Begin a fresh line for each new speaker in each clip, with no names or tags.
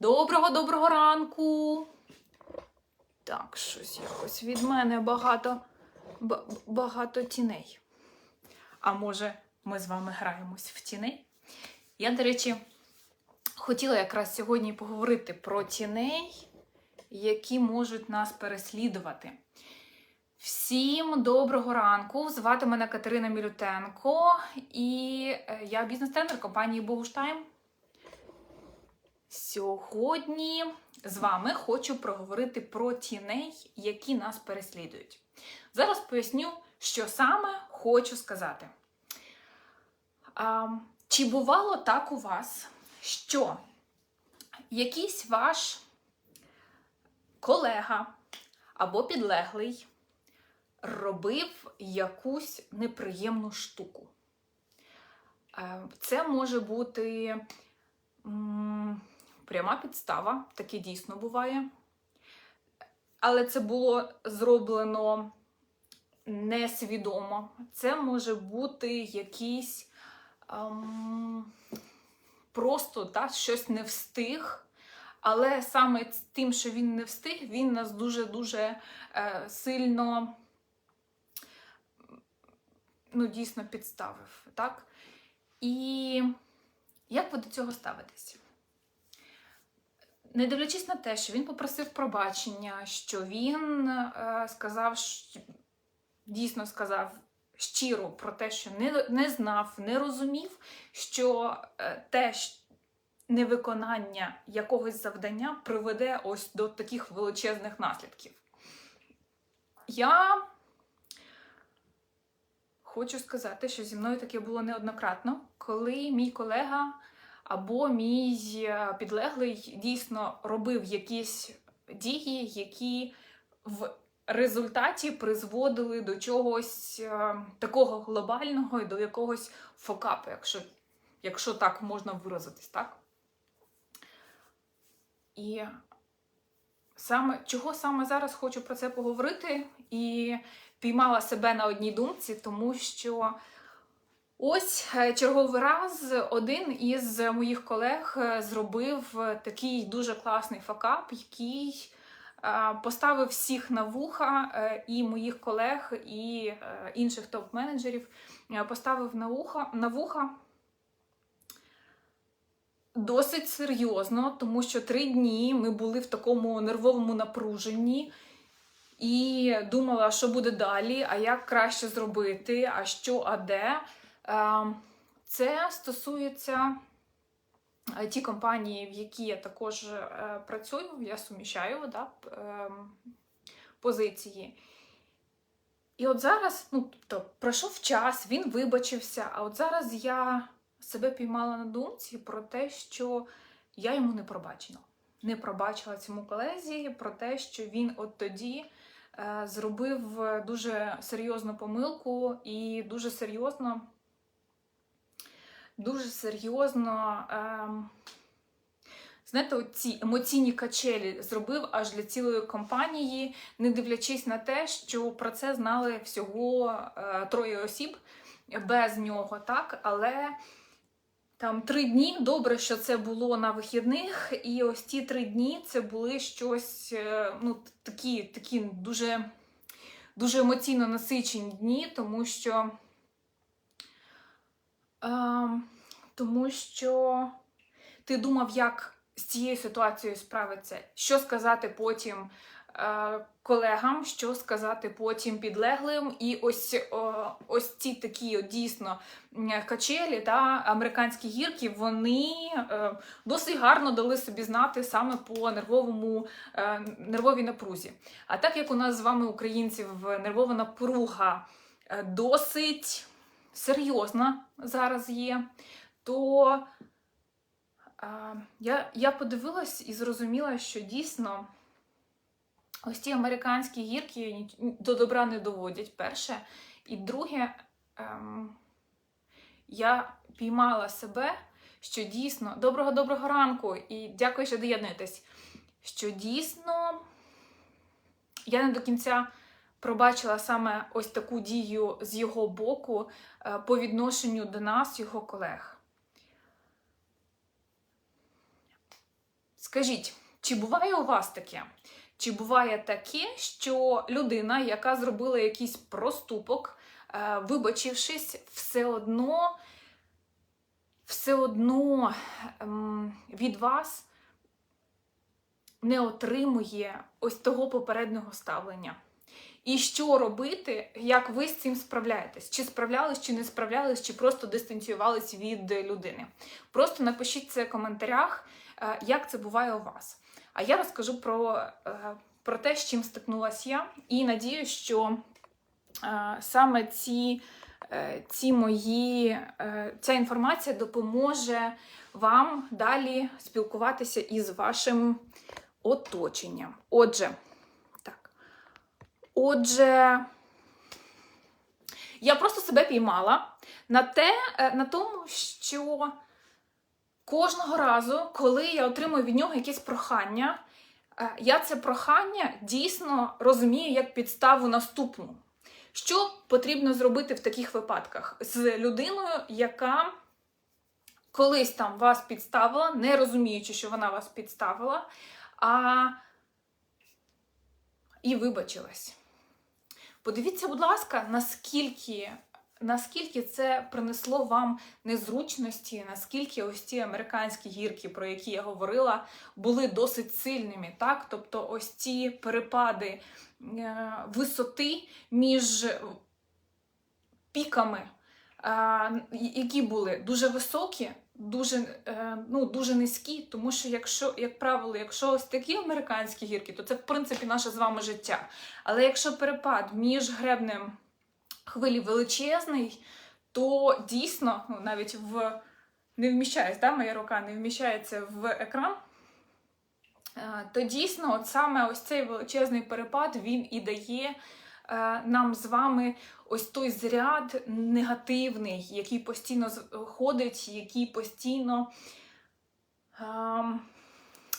Доброго доброго ранку. Так, щось якось від мене багато, ба- багато тіней. А може, ми з вами граємось в тіней? Я, до речі, хотіла якраз сьогодні поговорити про тіней, які можуть нас переслідувати. Всім доброго ранку! Звати мене Катерина Мілютенко, і е, я бізнес-тренер компанії Богуштайм. Сьогодні з вами хочу проговорити про тіней, які нас переслідують. Зараз поясню, що саме хочу сказати. А, чи бувало так у вас, що якийсь ваш колега або підлеглий робив якусь неприємну штуку? Е, Це може бути пряма підстава, таке дійсно буває. Але це було зроблено несвідомо. Це може бути якийсь ем, просто та, щось не встиг. Але саме тим, що він не встиг, він нас дуже-дуже е, сильно ну, дійсно підставив. Так? І як ви до цього ставитесь? Не дивлячись на те, що він попросив пробачення, що він е, сказав, що, дійсно сказав щиро про те, що не, не знав, не розумів, що е, те невиконання якогось завдання приведе ось до таких величезних наслідків. Я хочу сказати, що зі мною таке було неоднократно, коли мій колега або мій е, підлеглий дійсно робив якісь дії, які в результаті призводили до чогось е, такого глобального і до якогось фокапу, якщо, якщо так можна виразитись, так? І саме чого саме зараз хочу про це поговорити і піймала себе на одній думці, тому що ось е, черговий раз один із моїх колег е, зробив е, такий дуже класний факап, який поставив всіх на вуха, і моїх колег, і інших топ-менеджерів поставив на вуха, на вуха досить серйозно, тому що три дні ми були в такому нервовому напруженні. І думала, що буде далі, а як краще зробити, а що, а де. Е, Це стосується е, ті компанії, в які я також е, працюю, я суміщаю да, ем, позиції. І от зараз, ну, тобто, пройшов час, він вибачився, а от зараз я себе піймала на думці про те, що я йому не пробачила. Не пробачила цьому колезі про те, що він от тоді е, зробив дуже серйозну помилку і дуже серйозно, дуже серйозно, ем, знаєте, ці емоційні качелі зробив аж для цілої компанії, не дивлячись на те, що про це знали всього е, троє осіб без нього, так, але. Там три дні. Добре, що це було на вихідних, і ось ті три дні це були щось, е, ну, такі, такі дуже, дуже емоційно насичені дні, тому що, е, тому що ти думав, як з цією ситуацією справитися, що сказати потім е, колегам, що сказати потім підлеглим. І ось, о, ось ці такі дійсно качелі та американські гірки, вони е, досить гарно дали собі знати саме по нервовому е, нервовій напрузі. А так як у нас з вами, українців, нервова напруга е, досить серйозна зараз є, то я, я подивилась і зрозуміла, що дійсно. Ось ці американські гірки до добра не доводять, перше. І друге, ем, я піймала себе, що дійсно доброго доброго ранку, і дякую, що доєднуєтесь. Що дійсно я не до кінця пробачила саме ось таку дію з його боку е, по відношенню до нас, його колег. Скажіть, чи буває у вас таке? Чи буває таке, що людина, яка зробила якийсь проступок, е, вибачившись, все одно, все одно ем, від вас не отримує ось того попереднього ставлення? І що робити, як ви з цим справляєтесь? Чи справлялись, чи не справлялись, чи просто дистанціювались від людини? Просто напишіть це в коментарях, е, як це буває у вас. А я розкажу про, е, про те, з чим стикнулася я, і надію, що е, саме ці, ці мої, ця інформація допоможе вам далі спілкуватися із вашим оточенням. Отже. Отже, я просто себе піймала на те, е, на тому, що кожного разу, коли я отримую від нього якесь прохання, е, я це прохання дійсно розумію як підставу наступну. Що потрібно зробити в таких випадках з людиною, яка колись там вас підставила, не розуміючи, що вона вас підставила, а і вибачилась. Подивіться, будь ласка, наскільки, наскільки це принесло вам незручності, наскільки ось ці американські гірки, про які я говорила, були досить сильними. Так? Тобто ось ці перепади е, висоти між піками, е, які були дуже високі, дуже, е, ну, дуже низькі, тому що, якщо, як правило, якщо ось такі американські гірки, то це в принципі наше з вами життя. Але якщо перепад між гребнем хвилі величезний, то дійсно, ну, навіть в не вміщається, да, моя рука не вміщається в екран. е, То дійсно, от саме ось цей величезний перепад він і дає нам з вами ось той зряд негативний, який постійно ходить, який постійно ем,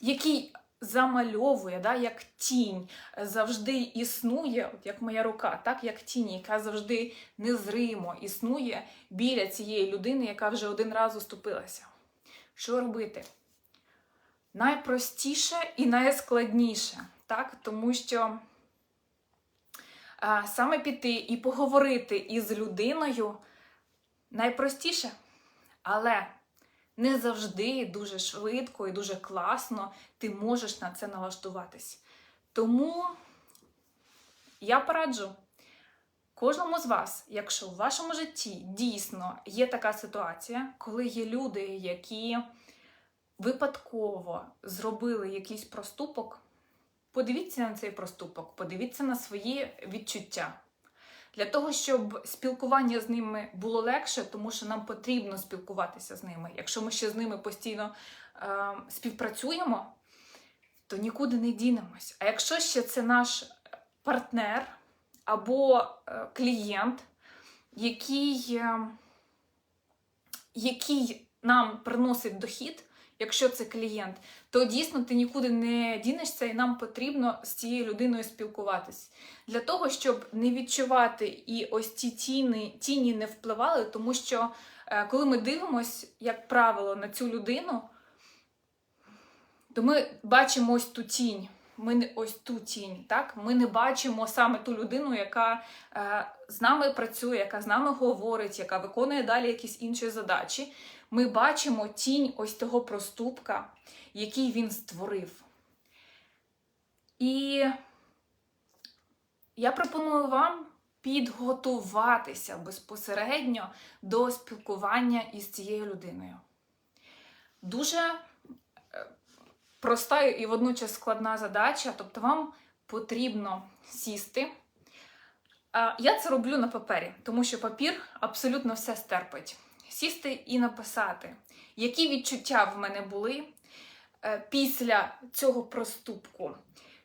який замальовує, да, як тінь завжди існує, от як моя рука, так як тінь, яка завжди незримо існує біля цієї людини, яка вже один раз уступилася. Що робити? Найпростіше і найскладніше, так? тому що саме піти і поговорити із людиною найпростіше, але не завжди дуже швидко і дуже класно ти можеш на це налаштуватись. Тому я пораджу кожному з вас, якщо в вашому житті дійсно є така ситуація, коли є люди, які випадково зробили якийсь проступок, подивіться на цей проступок, подивіться на свої відчуття. Для того, щоб спілкування з ними було легше, тому що нам потрібно спілкуватися з ними. Якщо ми ще з ними постійно е, співпрацюємо, то нікуди не дінемось. А якщо ще це наш партнер або е, клієнт, який, е, який нам приносить дохід, якщо це клієнт, то дійсно ти нікуди не дінешся, і нам потрібно з цією людиною спілкуватись. Для того, щоб не відчувати і ось ці тіні, тіні не впливали, тому що е, коли ми дивимося, як правило, на цю людину, то ми бачимо ось ту тінь. Ми не ось ту тінь, так? Ми не бачимо саме ту людину, яка е, з нами працює, яка з нами говорить, яка виконує далі якісь інші задачі. Ми бачимо тінь ось того проступка, який він створив. І я пропоную вам підготуватися безпосередньо до спілкування із цією людиною. Дуже е, проста і водночас складна задача, тобто вам потрібно сісти. Я це роблю на папері, тому що папір абсолютно все стерпить. Сісти і написати, які відчуття в мене були е, після цього проступку.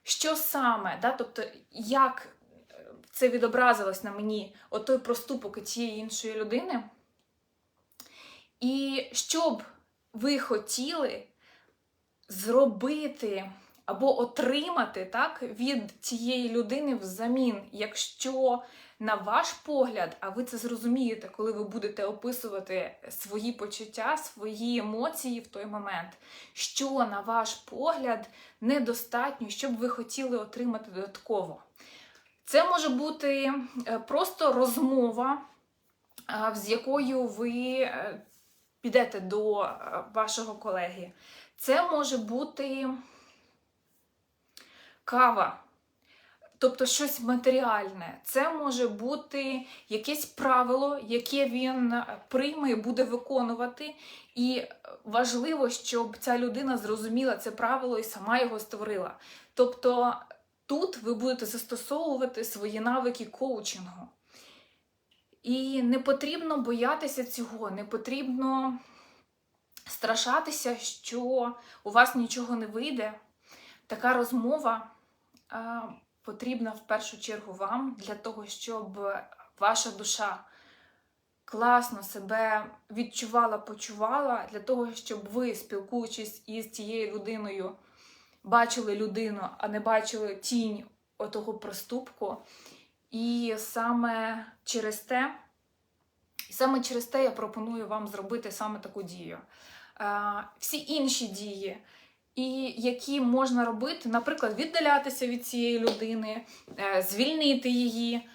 Що саме, да? тобто, як е, це відобразилось на мені, от проступок цієї іншої людини. І що б ви хотіли зробити або отримати так, від цієї людини взамін, якщо на ваш погляд, а ви це зрозумієте, коли ви будете описувати свої почуття, свої емоції в той момент, що, на ваш погляд, недостатньо, що б ви хотіли отримати додатково. Це може бути е, просто розмова, е, з якою ви е, підете до вашого колеги. Це може бути кава, тобто щось матеріальне. Це може бути якесь правило, яке він е, прийме і буде виконувати. І важливо, щоб ця людина зрозуміла це правило і сама його створила. Тобто тут ви будете застосовувати свої навики коучингу. І не потрібно боятися цього, не потрібно страшатися, що у вас нічого не вийде. Така розмова а, потрібна в першу чергу вам для того, щоб ваша душа класно себе відчувала, почувала, для того, щоб ви, спілкуючись із цією людиною, бачили людину, а не бачили тінь отого проступку. І саме через те, і саме через те я пропоную вам зробити саме таку дію. Е, Всі інші дії, і які можна робити, наприклад, віддалятися від цієї людини, е, звільнити її.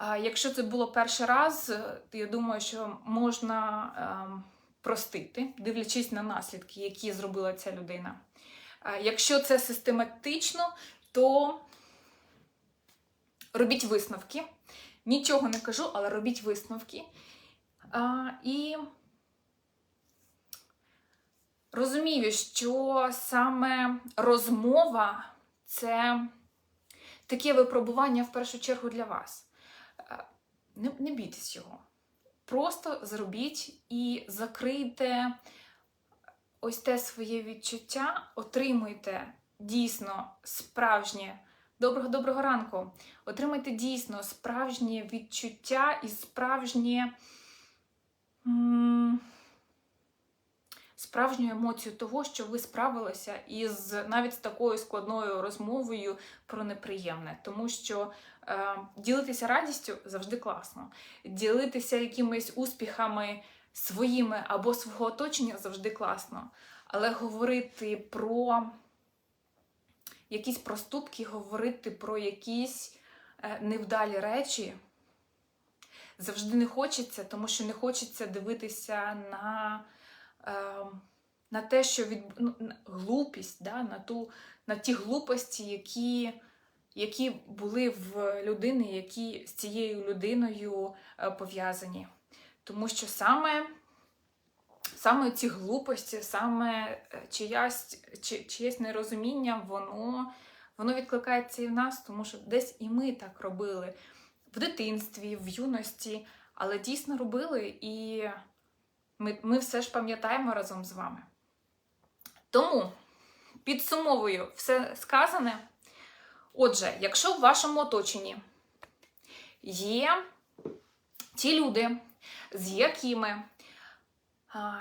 Якщо це було перший раз, е, то я думаю, що можна ем, простити, дивлячись на наслідки, які зробила ця людина. Якщо це систематично, то робіть висновки. Нічого не кажу, але робіть висновки. І розумію, що саме розмова це таке випробування в першу чергу для вас. Е, Не, не бійтесь його. Просто зробіть і закрийте ось те своє відчуття, отримуйте дійсно справжнє. Доброго доброго ранку! Отримайте дійсно справжнє відчуття і справжнє. м, Справжню емоцію того, що ви справилися із навіть такою складною розмовою про неприємне, тому що е, ділитися радістю завжди класно, ділитися якимись успіхами своїми або свого оточення завжди класно. Але говорити про якісь проступки, говорити про якісь е, невдалі речі завжди не хочеться, тому що не хочеться дивитися на, на те, що від ну, глупість, да, на, ту, на ті глупості, які, які були в людини, які з цією людиною е, пов'язані. Тому що саме саме ці глупості, саме е, чиясь, чи, чиєсь нерозуміння, воно, воно відкликається і в нас, тому що десь і ми так робили в дитинстві, в юності, але дійсно робили, і ми, ми все ж пам'ятаємо разом з вами. Тому підсумовую все сказане. Отже, якщо в вашому оточенні є ті люди, з якими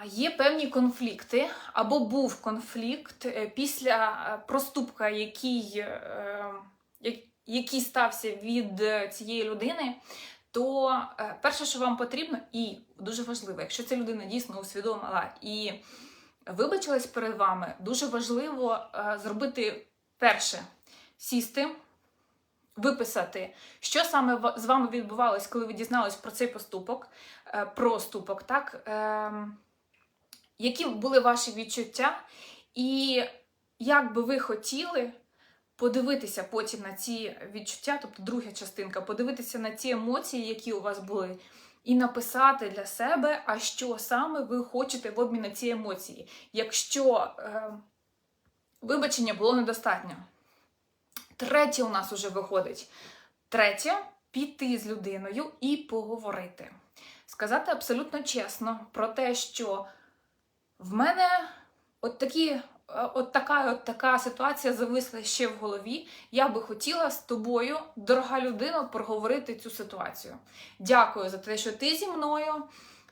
Є певні конфлікти, або був конфлікт е, після е, проступка, який, е, який стався від цієї людини, то е, перше, що вам потрібно, і дуже важливо, якщо ця людина дійсно усвідомила і вибачилась перед вами, дуже важливо е, зробити перше сісти, виписати, що саме з вами відбувалось, коли ви дізнались про цей поступок, е, проступок, так? Ем, які були ваші відчуття, і як би ви хотіли подивитися потім на ці відчуття, тобто друга частинка, подивитися на ці емоції, які у вас були, і написати для себе, а що саме ви хочете в обмін на ці емоції. Якщо е, вибачення було недостатньо. Третє у нас уже виходить. Третє піти з людиною і поговорити. Сказати абсолютно чесно про те, що в мене от такі. Е, От така, от така ситуація зависла ще в голові. Я би хотіла з тобою, дорога людина, проговорити цю ситуацію. Дякую за те, що ти зі мною,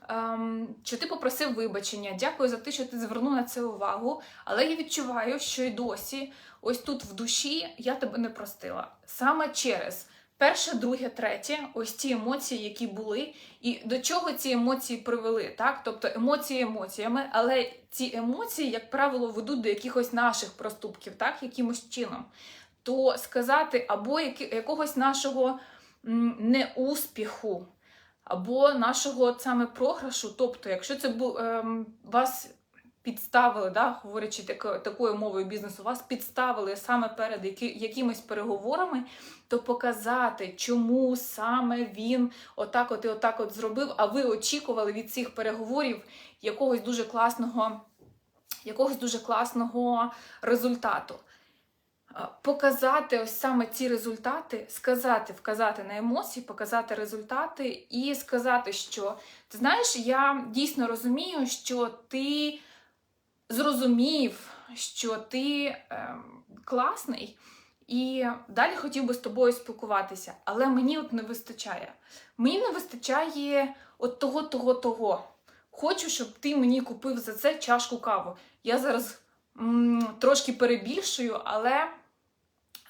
ем, що ти попросив вибачення. Дякую за те, що ти звернув на це увагу. Але я відчуваю, що й досі, ось тут в душі, я тебе не простила. Саме через перше, друге, третє, ось ці емоції, які були, і до чого ці емоції привели. Так? Тобто емоції емоціями, але ці емоції, як правило, ведуть до якихось наших проступків, так? якимось чином. То сказати або якогось нашого неуспіху, або нашого саме програшу. Тобто, якщо це був ем, вас підставили, да, говорячи тако, такою мовою бізнесу, вас підставили саме перед які, якимись переговорами, то показати, чому саме він отак от і отак от зробив, а ви очікували від цих переговорів якогось дуже класного, якогось дуже класного результату. Показати ось саме ці результати, сказати, вказати на емоції, показати результати і сказати, що ти знаєш, я дійсно розумію, що ти зрозумів, що ти ем, класний, і далі хотів би з тобою спілкуватися. Але мені от не вистачає. Мені не вистачає от того, того, того. Хочу, щоб ти мені купив за це чашку каву. Я зараз м, трошки перебільшую, але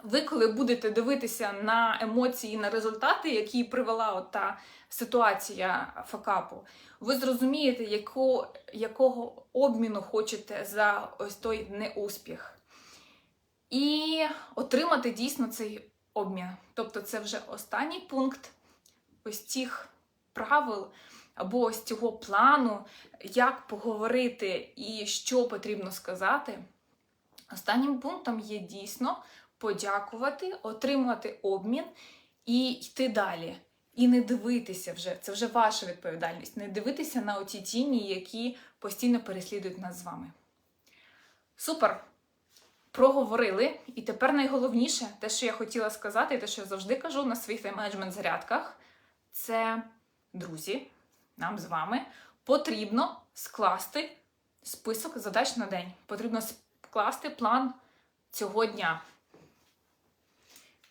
ви, коли будете дивитися на емоції, на результати, які привела от та ситуація факапу, ви зрозумієте, яко, якого обміну хочете за ось той неуспіх. І отримати дійсно цей обмін. Тобто, це вже останній пункт ось цих правил або ось цього плану, як поговорити і що потрібно сказати. Останнім пунктом є дійсно подякувати, отримати обмін і йти далі. І не дивитися вже, це вже ваша відповідальність, не дивитися на оті тіні, які постійно переслідують нас з вами. Супер! Проговорили. І тепер найголовніше, те, що я хотіла сказати, і те, що я завжди кажу на своїх тайм-менеджмент зарядках, це, друзі, нам з вами потрібно скласти список задач на день. Потрібно скласти план цього дня.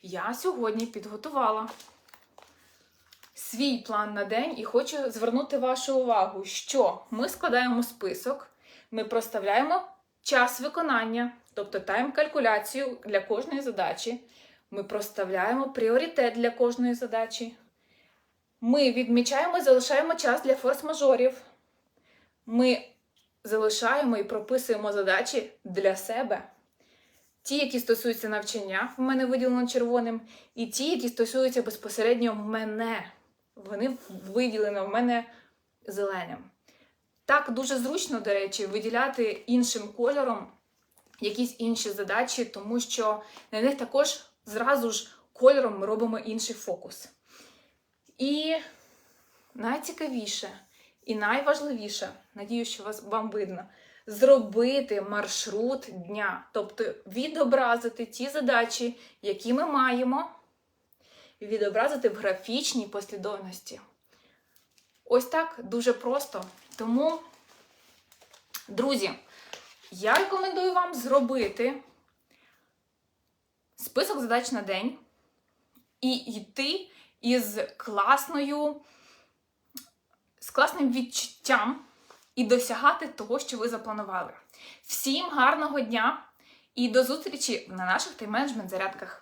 Я сьогодні підготувала свій план на день і хочу звернути вашу увагу, що ми складаємо список, ми проставляємо час виконання, тобто тайм-калькуляцію для кожної задачі. Ми проставляємо пріоритет для кожної задачі. Ми відмічаємо і залишаємо час для форс-мажорів. Ми залишаємо і прописуємо задачі для себе. Ті, які стосуються навчання, в мене виділено червоним, і ті, які стосуються безпосередньо мене. Вони виділені в мене зеленим. Так дуже зручно, до речі, виділяти іншим кольором якісь інші задачі, тому що на них також зразу ж кольором ми робимо інший фокус. І найцікавіше і найважливіше, надію, що вас вам видно, зробити маршрут дня, тобто відобразити ті задачі, які ми маємо, відобразити в графічній послідовності. Ось так дуже просто. Тому, друзі, я рекомендую вам зробити список задач на день і йти із класною, з класним відчуттям і досягати того, що ви запланували. Всім гарного дня і до зустрічі на наших тайм-менеджмент зарядках.